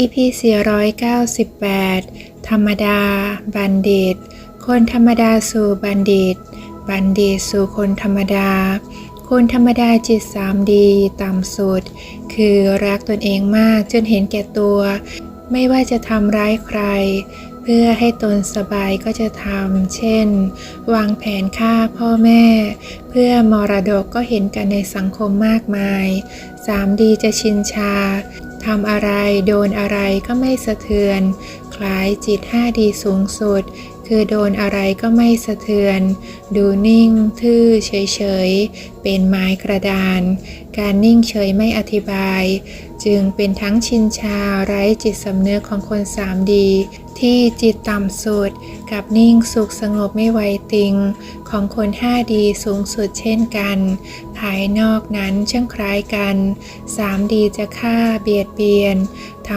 EP 498 ธรรมดา บัณฑิต คนธรรมดาสู่บัณฑิต บัณฑิตสู่คนธรรมดา คนธรรมดาจิตสามดีต่ำสุด คือรักตนเองมากจนเห็นแก่ตัว ไม่ว่าจะทำร้ายใคร เพื่อให้ตนสบายก็จะทำ เช่น วางแผนฆ่าพ่อแม่ เพื่อมรดกก็เห็นกันในสังคมมากมายสามดีจะชินชา ทำอะไรโดนอะไรก็ไม่สะเทือน คล้ายจิตห้าดีสูงสุด คือโดนอะไรก็ไม่สะเทือน ดูนิ่ง ทื่อเฉยๆ เป็นไม้กระดาน การนิ่งเฉยไม่อธิบาย จึงเป็นทั้งชินชาไร้จิตสำนึกของคนสามดี ที่จิตต่ำสุด กับนิ่งสุขสงบไม่ไหวติง ของคนห้าดีสูงสุดเช่นกัน ภายนอกนั้นช่างคล้ายกัน สามดีจะฆ่าเบียดเบียนทำ